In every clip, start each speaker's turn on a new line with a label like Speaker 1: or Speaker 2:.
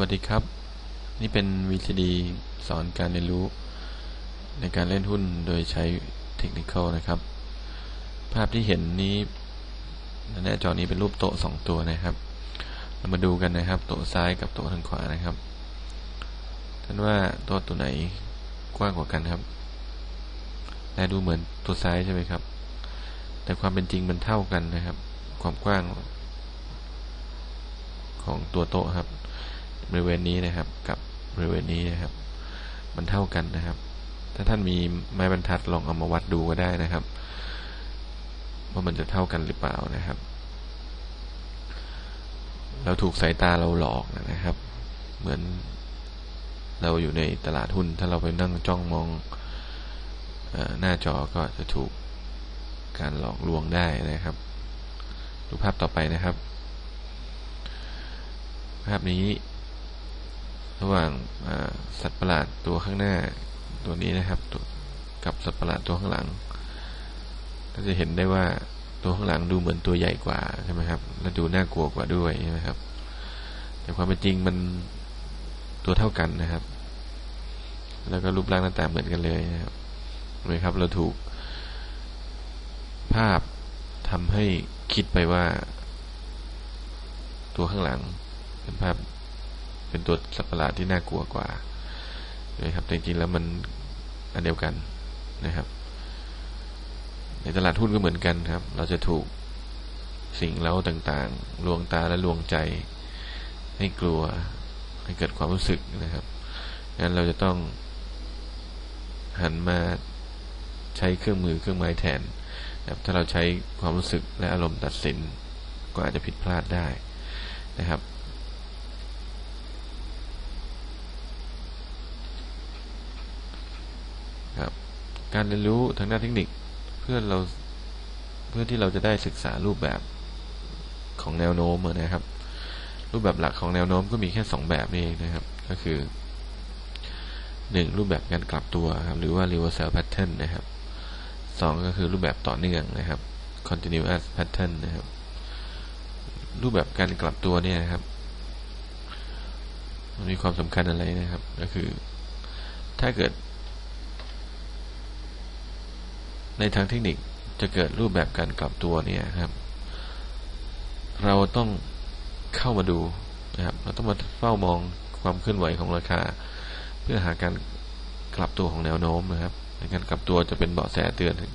Speaker 1: วัสดีครับ นี่เป็น VCD สอนการเรียนรู้ ในการเล่นหุ้นโดยใช้เทคนิคนะครับ ภาพที่เห็นนี้หน้าจอนี้เป็นรูปโต๊ะสองตัวนะครับ เรามาดูกันนะครับ โต๊ะซ้ายกับโต๊ะทางขวานะครับ ท่านว่าโต๊ะตัวไหนกว้างกว่ากันครับและดูเหมือนตัวซ้ายใช่ไหมครับ แต่ความเป็นจริงมันเท่ากันนะครับ ความกว้างของตัวโต๊ะครับ บริเวณนี้นะครับ กับบริเวณนี้นะครับ มันเท่ากันนะครับ ถ้าท่านมีไม้บรรทัดลองเอามาวัดดูก็ได้นะครับ ว่ามันจะเท่ากันหรือเปล่านะครับ เราถูกสายตาเราหลอกนะครับ เหมือนเราอยู่ในตลาดหุ้น ถ้าเราไปนั่งจ้องมองอหน้าจอก็จะถูกการหลอกลวงได้นะครับ ดูภาพต่อไปนะครับ ภาพนี้ ระหว่างสัตว์ประหลาดตัวข้างหน้าตัวนี้นะครับกับสัตว์ประหลาดตัวข้างหลังก็จะเห็นได้ว่าตัวข้างหลังดูเหมือนตัวใหญ่กว่าใช่ไหมครับ และดูน่ากลัวกว่าด้วยใช่ไหมครับ แต่ความเป็นจริงมันตัวเท่ากันนะครับ แล้วก็รูปร่างหน้าตาเหมือนกันเลยนะครับเห็นไหมครับ เราถูก ภาพทำให้คิดไปว่า ตัวข้างหลังเป็นภาพ เป็นตัวสัตว์ประหลาดที่น่ากลัวกว่านะครับแต่จริงๆแล้วมันอันเดียวกันนะครับ ในตลาดหุ้นก็เหมือนกันครับ เราจะถูกสิ่งเล้าต่างๆ ลวงตาและลวงใจ ให้กลัวให้เกิดความรู้สึกนะครับงั้นเราจะต้องหันมาใช้เครื่องมือเครื่องไม้แทนนะครับถ้าเราใช้ความรู้สึกและอารมณ์ตัดสิน ก็อาจจะผิดพลาดได้นะครับ ครับ การเรียนรู้ทางด้านเทคนิคเพื่อเราเพื่อที่เราจะได้ศึกษารูปแบบของแนวโน้มนะครับ รูปแบบหลักของแนวโน้มก็มีแค่สองแบบนี้เองนะครับ ก็คือหนึ่งรูปแบบการกลับตัวครับหรือว่า reversal pattern นะครับสองก็คือรูปแบบต่อเนื่องนะครับ continuous pattern นะครับ รูปแบบการกลับตัวเนี่ยนะครับมันมีความสำคัญอะไรนะครับ ก็คือ ถ้าเกิด ในทางเทคนิคจะเกิดรูปแบบการกลับตัวเนี่ยครับ เราต้องเข้ามาดูนะครับ เราต้องมาเฝ้ามองความเคลื่อนไหวของราคา เพื่อหาการกลับตัวของแนวโน้มนะครับ ในการกลับตัวจะเป็นเบาะแสเตือนถึง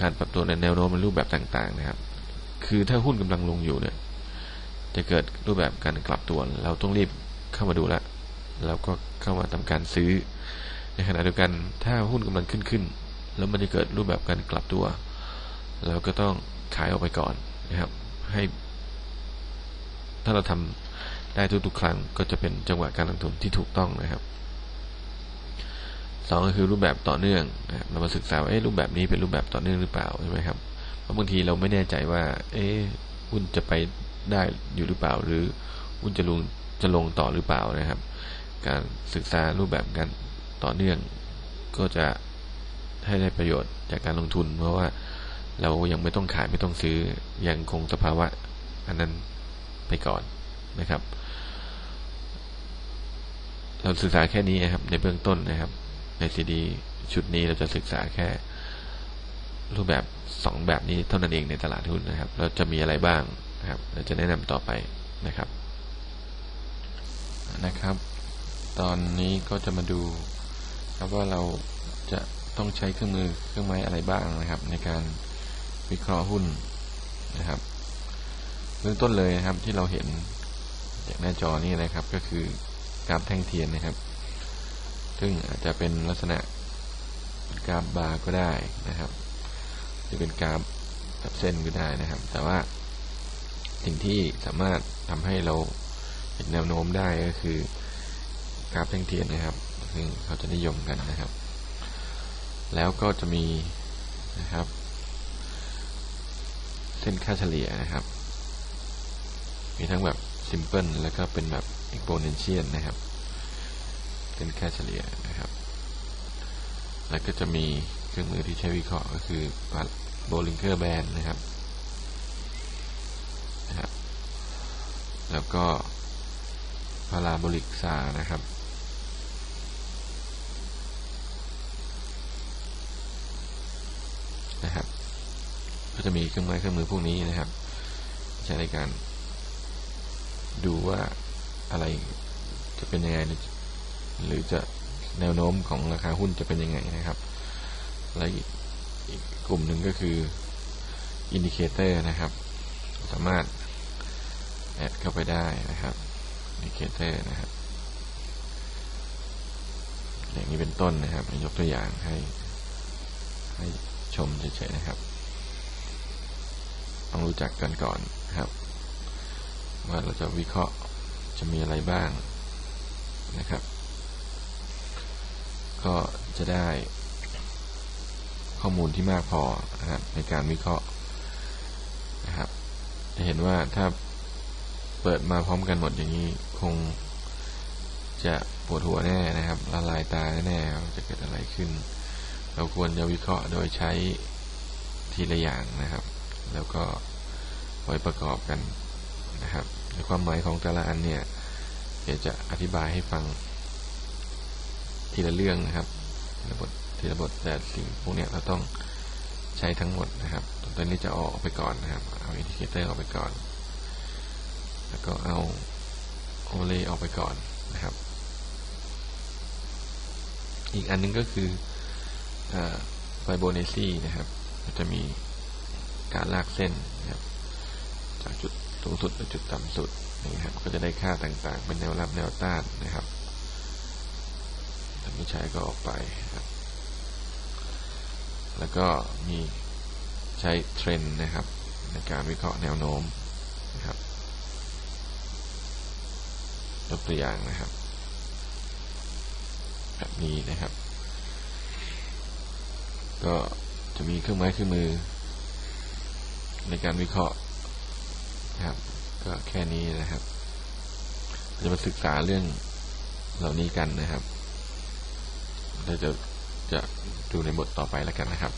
Speaker 1: การปรับตัวในแนวโน้มในรูปแบบต่างๆ นะครับ คือถ้าหุ้นกำลังลงอยู่เนี่ย จะเกิดรูปแบบการกลับตัว เราต้องรีบเข้ามาดูแล้วแล้วก็เข้ามาทำการซื้อ ในขณะเดียวกันถ้าหุ้นกำลังขึ้นขึ้น แล้วมันจะเกิดรูปแบบการกลับตัว เราก็ต้องขายออกไปก่อนนะครับ ให้ ถ้าเราทำได้ทุกๆครั้งก็จะเป็นจังหวะการลงทุนที่ถูกต้องนะครับสองก็คือรูปแบบต่อเนื่องนะเรามาศึกษาว่ารูปแบบนี้เป็นรูปแบบต่อเนื่องหรือเปล่าใช่ไหมครับเพราะบางทีเราไม่แน่ใจว่า เอ๊หุ้นจะไปได้อยู่หรือเปล่า หรือหุ้นจะลงจะลงต่อหรือเปล่านะครับ การศึกษารูปแบบการ ต่อเนื่องก็จะให้ได้ประโยชน์จากการลงทุน เพราะว่าเรายังไม่ต้องขายไม่ต้องซื้อยังคงสภาวะอันนั้นไปก่อนนะครับ เราศึกษาแค่นี้นะครับ ในเบื้องต้นนะครับ ในซีดีชุดนี้เราจะศึกษาแค่รูปแบบสองแบบนี้เท่านั้นเองในตลาดหุ้นนะครับ เราจะมีอะไรบ้างนะครับ เราจะแนะนำต่อไปนะครับนะครับ ตอนนี้ก็จะมาดู ครับว่าเราจะต้องใช้เครื่องมือเครื่องไม้อะไรบ้างนะครับ ในการวิเคราะห์หุ้นนะครับเบื้องต้นเลยนะครับที่เราเห็นจากหน้าจอนี้นะครับ ก็คือกราฟแท่งเทียนนะครับ ซึ่งอาจจะเป็นลักษณะกราฟบาร์ก็ได้นะครับหรือเป็นกราฟกับเส้นก็ได้นะครับ แต่ว่าสิ่งที่สามารถทำให้เราเห็นแนวโน้มได้ก็คือกราฟแท่งเทียนนะครับ ซึ่งเขาจะนิยมกันนะครับ แล้วก็จะมีนะครับ เส้นค่าเฉลี่ยนะครับ มีทั้งแบบ simple แล้วก็เป็นแบบ exponential นะครับ เส้นค่าเฉลี่ยนะครับ แล้วก็จะมีเครื่องมือที่ใช้วิเคราะห์ก็คือ Bollinger Band นะครับนะครับ แล้วก็พาราโบลิกซานะครับ นะครับ ก็จะมีเครื่องไม้เครื่องมือพวกนี้นะครับ ใช้ในการ ดูว่าอะไรจะเป็นยังไง หรือจะแนวโน้มของราคาหุ้นจะเป็นยังไงนะครับและอีกกลุ่มหนึ่งก็คืออินดิเคเตอร์นะครับ สามารถแอดเข้าไปได้นะครับอินดิเคเตอร์นะครับ อย่างนี้เป็นต้นนะครับยกตัวอย่างให้ให้ ชมเฉยๆนะครับ ต้องรู้จักกันก่อนนะครับ ว่าเราจะวิเคราะห์จะมีอะไรบ้างนะครับ ก็จะได้ข้อมูลที่มากพอนะครับในการวิเคราะห์นะครับ จะเห็นว่าถ้าเปิดมาพร้อมกันหมดอย่างนี้คงจะปวดหัวแน่นะครับละลายตาแน่จะเกิดอะไรขึ้น เราควรจะวิเคราะห์โดยใช้ทีละอย่างนะครับ แล้วก็ไว้ประกอบกันนะครับในความหมายของแต่ละอันเนี่ยเดี๋ยวจะอธิบายให้ฟังทีละเรื่องนะครับทีละบททีละบทแต่สิ่งพวกนี้เราต้องใช้ทั้งหมดนะครับตอนนี้จะออกไปก่อนนะครับ เอาอินดิเคเตอร์ออกไปก่อน แล้วก็เอาโอเวอร์เลออกไปก่อนนะครับ อีกอันนึงก็คือ ไฟโบเนซีนะครับจะมีการลากเส้นนะครับ จากจุดสูงสุดไปจุดต่ำสุดนี่ครับก็จะได้ค่าต่างๆ เป็นแนวรับแนวต้านนะครับถ้าไม่ใช้ก็ออกไปครับ แล้วก็มีใช้เทรนด์นะครับ ในการวิเคราะห์แนวโน้มนะครับยกตัวอย่างนะครับ แบบนี้นะครับ ก็จะมีเครื่องไม้เครื่องมือ ในการวิเคราะห์นะครับ ก็แค่นี้นะครับ จะมาศึกษาเรื่องเหล่านี้กันนะครับเราจะจะดูในบทต่อไปแล้วกันนะครับ